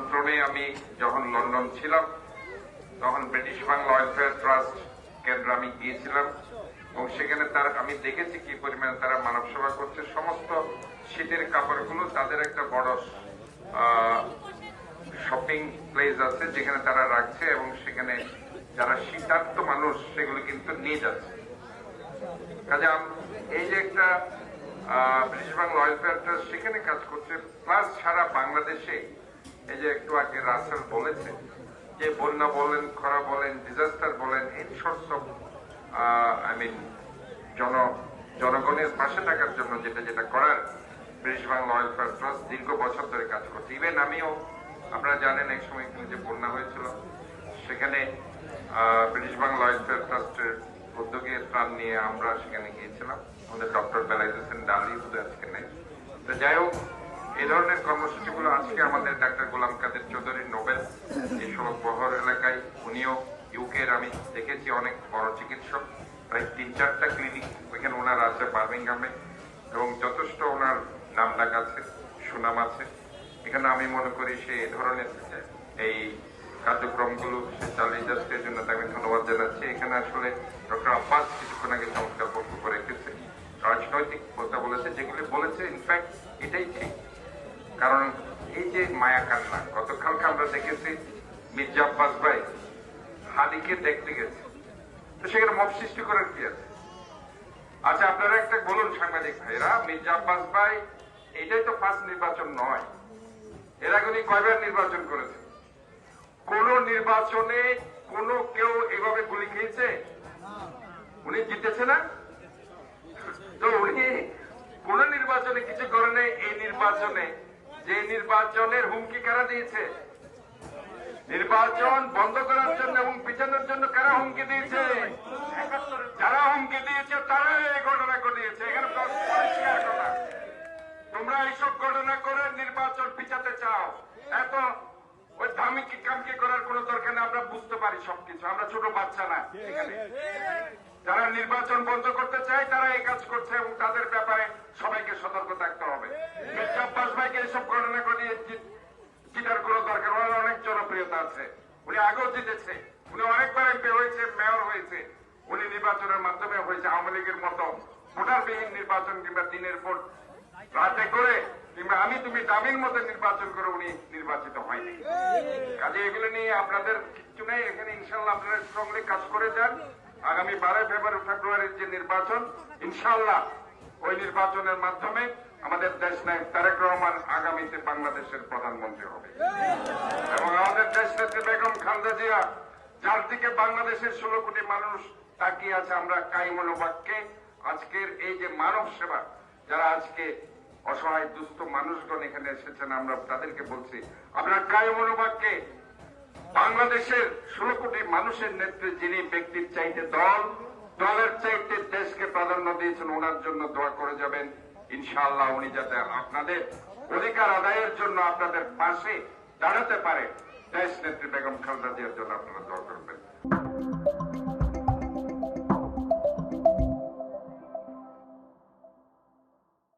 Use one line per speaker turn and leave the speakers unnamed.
আমন্ত্রণে আমি যখন লন্ডন ছিলাম, তখন ব্রিটিশ বাংলা ওয়েলফেয়ার ট্রাস্ট কেন্দ্রে আমি গিয়েছিলাম। এবং সেখানে তার, আমি দেখেছি কি পরিমাণে তারা মানব সেবা করছে। সমস্ত শীতের কাপড়গুলো তাদের একটা বড় শপিং প্লেস আছে যেখানে তারা রাখছে এবং সেখানে যারা শীতার্থ মানুষ সেগুলো কিন্তু নিয়ে যাচ্ছে। কাজে এই যে একটা ব্রিটিশ বাংলা ওয়েলফেয়ার ট্রাস্ট সেখানে কাজ করছে প্লাস সারা বাংলাদেশে এই যে একটু আগে রাসেল বলেছে যে বন্যা বলেন, খরা বলেন ডিজাস্টার বলেন, এই সোর্স অফ আই মিন জন, জনগণের পাশে থাকার জন্য যেটা যেটা করার ব্রিটিশ বাংলা ওয়েলফেয়ার ট্রাস্ট দীর্ঘ বছর ধরে কাজ করছে। ইভেন আমিও, আপনারা জানেন এক সময় যে বন্যা হয়েছিল, সেখানে ব্রিটিশ বাংলা ওয়েলফেয়ার ট্রাস্টের উদ্যোগে প্রাণ নিয়ে আমরা সেখানে গিয়েছিলাম। আমাদের ডক্টর বেলাইজ হোসেন ডালি শুধু আজকে নেই। তো যাই হোক এই ধরনের কর্মসূচিগুলো আজকে আমাদের ডাক্তার গোলাম কাদের চৌধুরী নোবেল, এই সড়ক বহর এলাকায় উনিও ইউকের, আমি দেখেছি অনেক বড় চিকিৎসক, প্রায় তিন চারটা ক্লিনিক ওইখানে ওনার আছে বার্মিংহামে এবং যথেষ্ট ওনার নাম ডাক আছে, সুনাম আছে। এখানে আমি মনে করি সে এ ধরনের এই কার্যক্রমগুলো সে চালিয়ে যাচ্ছে, এর জন্য তাকে ধন্যবাদ জানাচ্ছি। এখানে আসলে ডক্টর আব্বাস কিছুক্ষণ আগে চমৎকার বক্তব্য রেখেছে রাজনৈতিক কথা বলেছে, যেগুলি বলেছে ইনফ্যাক্ট এটাই ঠিক। কারণ এই যে মায়া কান্না গতকালকে আমরা দেখেছি মির্জা আব্বাস ভাই হাদিকে দেখতে গেছে। তো সেখানে মব সৃষ্টি করার কি আছে? আচ্ছা আপনারা একটা বলুন সাংবাদিক ভাইরা, মির্জা আব্বাস ভাই, এটাই তো ফার্স্ট নির্বাচন নয়। এর উনি কয়বার নির্বাচন করেছে কোন নির্বাচনে কোন কেউ এভাবে গুলি খেয়েছে? উনি জিতেছে না? তো উনি কোন নির্বাচনে কিছু করে নাই, এই নির্বাচনে যে নির্বাচনের হুমকি কারা দিয়েছে? নির্বাচন বন্ধ করার জন্য এবং পিছানোর জন্য কারা হুমকি দিয়েছে? যারা হুমকি দিয়েছে তারা এই ঘটনা ঘটিয়েছে। তোমরা এইসব ঘটনা করে নির্বাচন পিছাতে চাও। এত ওই ধামিকি কামকি করার কোন দরকার নেই, আমরা বুঝতে পারি সবকিছু। আমরা ছোট বাচ্চা না। যারা নির্বাচন বন্ধ করতে চায়, তারা এই কাজ করছে এবং তাদের ব্যাপারে সবাইকে সতর্ক থাকতে হবে মির্জা আব্বাস ভাইকে এইসব ঘটনা ঘটিয়ে জি- জিতার কোন দরকার ওনার অনেক জনপ্রিয়তা আছে উনি আগেও জিতেছে। উনি অনেকবার এমপি হয়েছে, মেয়র হয়েছে। উনি নির্বাচনের মাধ্যমে হয়েছে আওয়ামী লীগের মতো ভোটারবিহীন নির্বাচন কিংবা দিনের পর রাতে করে কিংবা আমি তুমি দাবির মতো নির্বাচন করে উনি নির্বাচিত হয়নি। কাজে এগুলো নিয়ে আপনাদের কিচ্ছু নেই। এখানে ইনশাল্লাহ আপনারা স্ট্রংলি কাজ করে যান। আগামী বারোই ফেব্রুয়ারি, ফেব্রুয়ারির যে নির্বাচন, ইনশাল্লাহ ওই নির্বাচনের মাধ্যমে আমাদের দেশ নায়ক তারেক রহমান আগামীতে বাংলাদেশের প্রধানমন্ত্রী হবে এবং আমাদের দেশ নেত্রী বেগম খালেদা জিয়া, যার দিকে বাংলাদেশের ষোলো কোটি মানুষ তাকিয়ে আছে, আমরা কাইমনোবাক্যে আজকের এই যে মানব সেবা, যারা আজকে অসহায়, দুস্থ মানুষগণ এখানে এসেছেন, আমরা তাদেরকে বলছি আপনার কায়মনোবাক্যে বাংলাদেশের ষোলো কোটি মানুষের নেত্রী যিনি ব্যক্তির চাইতে দল, দলের চাইতে দেশকে প্রাধান্য দিয়েছেন, ওনার জন্য দোয়া করে যাবেন। ইনশাআল্লাহ উনি যাতে আপনাদের অধিকার আদায়ের জন্য আপনাদের পাশে দাঁড়াতে পারে। দেশ নেত্রী বেগম খালেদা জিয়ার জন্য আপনারা দোয়া করবেন